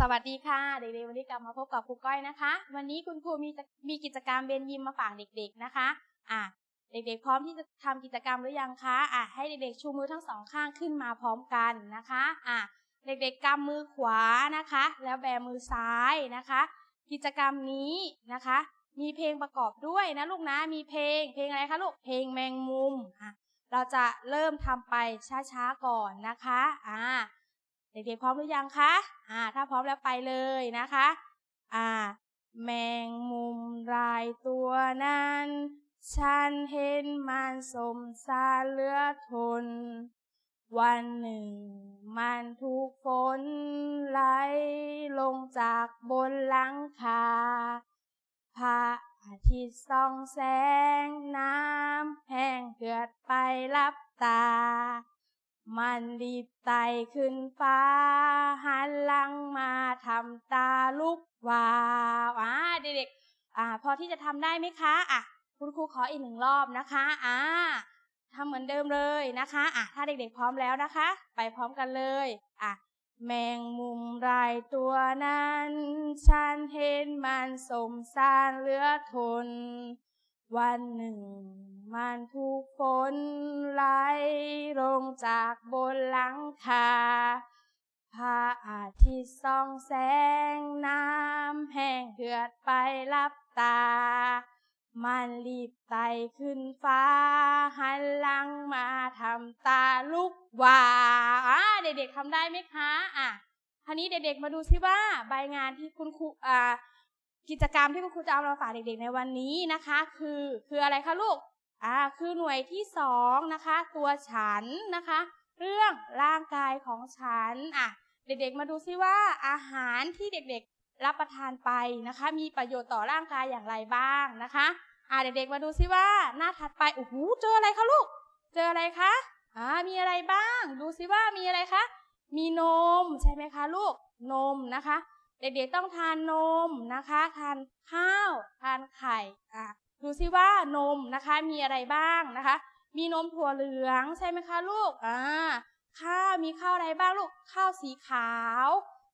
สวัสดีค่ะ เด็กๆวันนี้กลับมาพบกับครูก้อยนะคะ วันนี้คุณครูมีมีกิจกรรมเบนยิมมาฝากเด็ก ๆนะคะ อะเด็กๆ พร้อมที่จะทำกิจกรรมหรือยังคะอะให้เด็กๆชูมือทั้งสองข้างขึ้นมาพร้อมกันนะคะอะเด็กๆกำมือขวานะคะ แล้วแบมือซ้ายนะคะ กิจกรรมนี้นะคะ มีเพลงประกอบด้วยนะลูกนะมีเพลง เพลงอะไรคะลูกเพลงแมงมุมอะเราจะเริ่มทำไปช้าๆก่อนนะคะอ่า เด็กๆพร้อมหรือยังคะอ่า ถ้าพร้อมแล้วไปเลยนะคะ อ่า แมงมุมรายตัวนั้น ฉันเห็นมันสมสารเลือทน วันหนึ่ง มันถูกฝนไหลลงจากบนหลังคาพระอาทิตย์ส่องแสงน้ำแห้งเกือดไปรับตา มันรีบไตขึ้นฟ้า หันหลังมาทำตาลุกวาวอ่าเด็กๆอ่า พอที่จะทำได้ไหมคะอะคุณครูขออีกหนึ่งรอบนะคะอ่าทำเหมือนเดิมเลยนะคะอะถ้าเด็กๆพร้อมแล้วนะคะ ไปพร้อมกันเลยอะแมงมุมรายตัวนั้น ฉันเห็นมันสมสารเหลือทน วันหนึ่งมันถูกฝนไหลลงจากบนหลังคาพระอาทิตย์ส่องแสงน้ำแห้งเหือดไปรับตา มันรีบไต่ขึ้นฟ้า หันหลังมาทำตาลุกวาวอ่าเด็กๆทำได้ไหมคะ อะทีนี้เด็กๆมาดูซิว่าใบงานที่คุณครูอ่า กิจกรรมที่คุณครูจะเอามาฝากเด็กๆ ในวันนี้นะคะ คือคืออะไรคะลูกอ่าคือหน่วยที่สองนะคะ ตัวฉันนะคะ เรื่องร่างกายของฉันอะเด็กๆ มาดูซิว่าอาหารที่เด็กๆ รับประทานไปนะคะ มีประโยชน์ต่อร่างกายอย่างไรบ้างนะคะอ่าเด็กๆ มาดูซิว่าหน้าถัดไปโอ้โหเจออะไรคะลูก เจออะไรคะอ่ามีอะไรบ้าง ดูซิว่ามีอะไรคะมีนมใช่ไหมคะลูกนมนะคะ เด็กๆต้องทานนมนะคะ ทานข้าว ทานไข่อะดูซิว่านมนะคะมีอะไรบ้างนะคะ มีนมถั่วเหลืองใช่ไหมคะลูกอ่าข้าวมีข้าวอะไรบ้างลูกข้าวสีขาว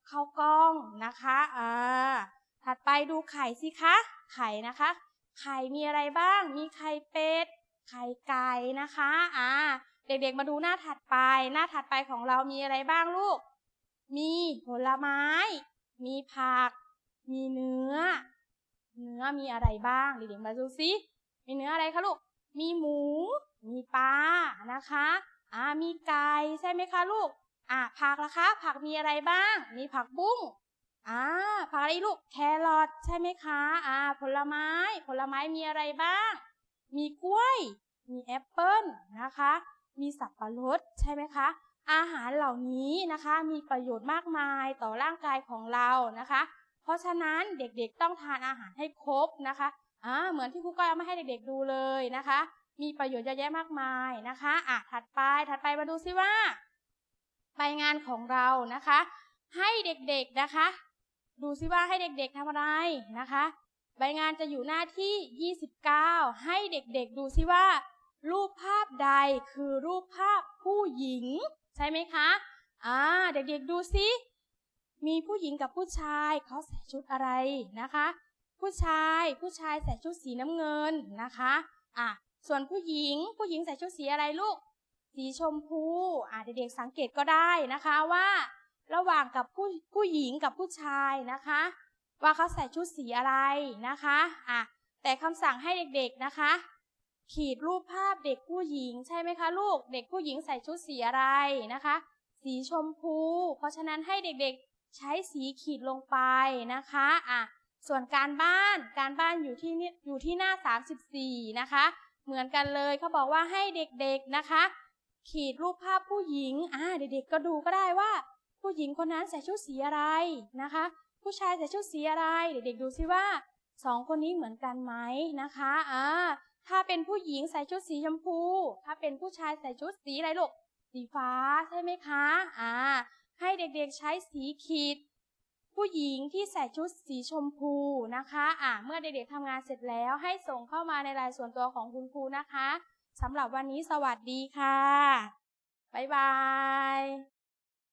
ข้าวกล้องนะคะอ่าถัดไปดูไข่สิคะ ไข่นะคะ ไข่มีอะไรบ้าง มีไข่เป็ด ไข่ไก่นะคะอ่าเด็กๆมาดูหน้าถัดไป หน้าถัดไปของเรามีอะไรบ้างลูก มีผลไม้ มีผัก มีเนื้อ เนื้อมีอะไรบ้างเด็กๆมาดูซิมีเนื้ออะไรคะลูก มีหมู มีปลานะคะอ่ามีไก่ใช่ไหมคะลูกอ่าผักละคะ ผักมีอะไรบ้าง มีผักบุ้งอ่าผักอะไรลูก แครอทใช่ไหมคะอ่าผลไม้ ผลไม้มีอะไรบ้าง มีกล้วย มีแอปเปิ้ลนะคะ มีสับปะรดใช่ไหมคะ อาหารเหล่านี้นะคะมีประโยชน์มากมายต่อร่างกายของเรานะคะ เพราะฉะนั้นเด็กๆต้องทานอาหารให้ครบนะคะอ่าเหมือนที่ครูก้อยเอามาให้เด็กๆดูเลยนะคะ มีประโยชน์เยอะแยะมากมายนะคะอะถัดไปถัดไปมาดูซิว่าใบงานของเรานะคะ ให้เด็กๆนะคะ ดูซิว่าให้เด็กๆทำอะไรนะคะใบงานจะอยู่หน้าที่ 29 ให้เด็กๆดูซิว่า รูปภาพใดคือรูปภาพผู้หญิง ใช่ไหมคะอ่าเด็กๆดูซิมีผู้หญิงกับผู้ชายเขาใส่ชุดอะไรนะคะ ผู้ชายผู้ชายใส่ชุดสีน้ำเงินนะคะอะส่วนผู้หญิงผู้หญิงใส่ชุดสีอะไรลูก สีชมพูอะเด็กๆสังเกตก็ได้นะคะว่า ระหว่างกับผู้ผู้หญิงกับผู้ชายนะคะ ว่าเขาใส่ชุดสีอะไรนะคะอะแต่คำสั่งให้เด็กๆนะคะ ขีดรูปภาพเด็กผู้หญิงใช่ไหมคะลูก เด็กผู้หญิงใส่ชุดสีอะไรนะคะ สีชมพู เพราะฉะนั้นให้เด็กๆใช้สีขีดลงไปนะคะอะส่วนการบ้านการบ้านอยู่ที่นี่อยู่ที่หน้า 34 นะคะ เหมือนกันเลยเขาบอกว่าให้เด็กๆนะคะ ขีดรูปภาพผู้หญิงอ่าเด็กๆก็ดูก็ได้ว่า ผู้หญิงคนนั้นใส่ชุดสีอะไรนะคะ ผู้ชายใส่ชุดสีอะไร เด็กๆดูซิว่าสองคนนี้เหมือนกันไหมนะคะอ่า ถ้าเป็นผู้หญิงใส่ชุดสีชมพู ถ้าเป็นผู้ชายใส่ชุดสีอะไรลูก สีฟ้าใช่ไหมคะ อ่า ให้เด็กๆใช้สีขีด ผู้หญิงที่ใส่ชุดสีชมพูนะคะ อ่า เมื่อเด็กๆทำงานเสร็จแล้วให้ส่งเข้ามาในรายส่วนตัวของคุณครูนะคะสำหรับวันนี้สวัสดีค่ะ บ๊ายบาย